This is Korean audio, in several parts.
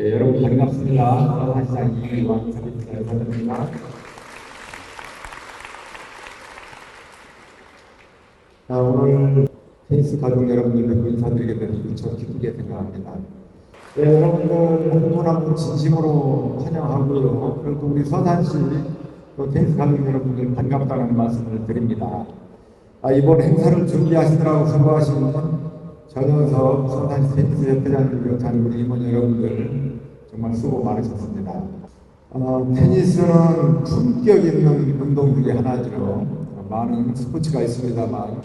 예, 여러분 반갑습니다. 사실상 이완 사입니다 자, 오늘 테니스 가족 여러분들 뵙고 인사드리게 돼서 무척 기쁘게 생각합니다. 네, 여러분들 한분한분 진심으로 환영하고요. 그리고 우리 서산시 또 테니스 가족 여러분들 반갑다는 말씀을 드립니다. 아, 이번 행사를 준비하시느라고 수고하시는 전현석 서산시 테니스 협회장을 비롯한 우리 임원 여러분들 정말 수고 많으셨습니다. 어, 테니스는 품격 있는 운동 중에 하나죠. 많은 스포츠가 있습니다만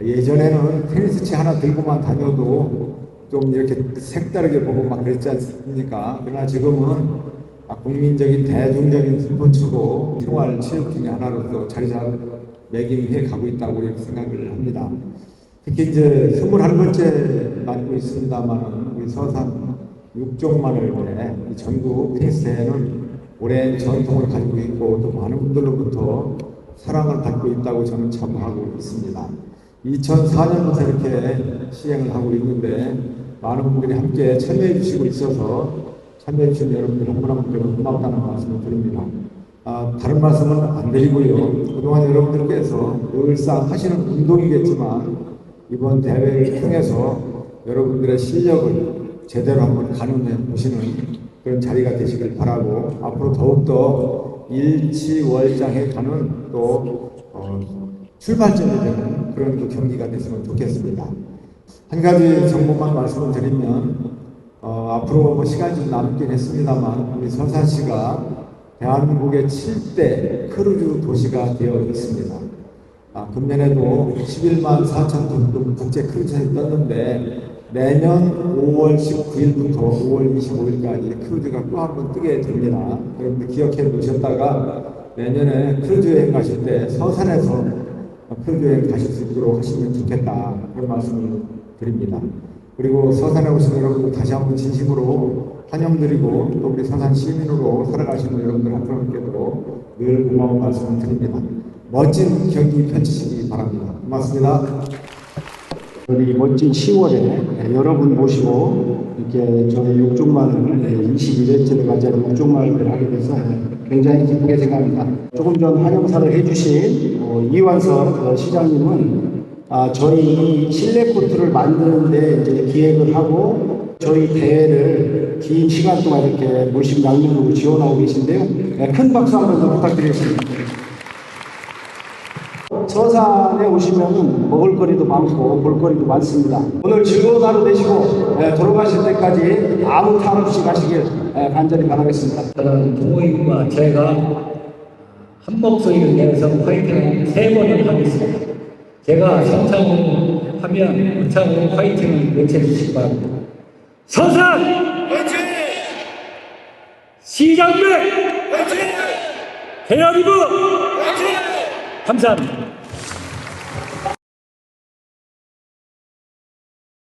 예전에는 테니스채 하나 들고만 다녀도 좀 이렇게 색다르게 보고 막 그랬지 않습니까? 그러나 지금은 아, 국민적인 대중적인 스포츠고 생활 체육 중에 하나로서 자리 매김해 가고 있다고 생각을 합니다. 특히 이제 21번째 맞고 있습니다만은 우리 서산 육종만을 때 전국 테니스대회는 오랜 전통을 가지고 있고 또 많은 분들로부터 사랑을 받고 있다고 저는 자부하고 있습니다. 2004년부터 이렇게 시행을 하고 있는데 많은 분들이 함께 참여해 주시고 있어서 참여해 주신 여러분들 한분한 분께 고맙다는 말씀을 드립니다. 아, 다른 말씀은 안 드리고요. 그동안 여러분들께서 늘상 하시는 운동이겠지만 이번 대회를 통해서 여러분들의 실력을 제대로 한번 가늠해 보시는 그런 자리가 되시길 바라고 앞으로 더욱더 일치월장해 가는 또 어, 출발점이 되는 그런 또 경기가 됐으면 좋겠습니다. 한 가지 정보만 말씀을 드리면 어, 앞으로 뭐 시간이 좀 남긴 했습니다만 우리 서산시가 대한민국의 7대 크루즈 도시가 되어 있습니다. 아, 금년에도 11만 4천 톤 국제 크루즈선이 떴는데 내년 5월 19일부터 5월 25일까지 크루즈가 또 한 번 뜨게 됩니다. 여러분들 기억해 놓으셨다가 내년에 크루즈 여행 가실 때 서산에서 크루즈 여행 가실 수 있도록 하시면 좋겠다. 그런 말씀을 드립니다. 그리고 서산에 오신 여러분들 다시 한번 진심으로 환영드리고 또 우리 서산 시민으로 살아가시는 여러분들 한 분께도 늘 고마운 말씀을 드립니다. 멋진 경기 펼치시기 바랍니다. 고맙습니다. 우리 멋진 10월에 여러분 모시고 이렇게 저희 육종마을 21회째를 맞이하는 육종마을을 하게 돼서 굉장히 기쁘게 생각합니다. 조금 전 환영사를 해주신 어, 이완석 어, 시장님은 아, 저희 이 실내 코트를 만드는데 이제 기획을 하고 저희 대회를 긴 시간 동안 이렇게 물심 양면으로 지원하고 계신데요. 네, 큰 박수 한번 더 부탁드리겠습니다. 서산에 오시면 먹을거리도 많고 볼거리도 많습니다. 오늘 즐거운 하루 되시고 예, 돌아가실 때까지 아무 탈 없이 가시길 예, 간절히 바라겠습니다. 저는 부모님과 제가 한 목소리를 내서 화이팅을 세 번을 하겠습니다. 제가 성창을 하면 우창으로 화이팅을 외쳐주시기 바랍니다. 서산! 시장배! 대여리부! 감사합니다.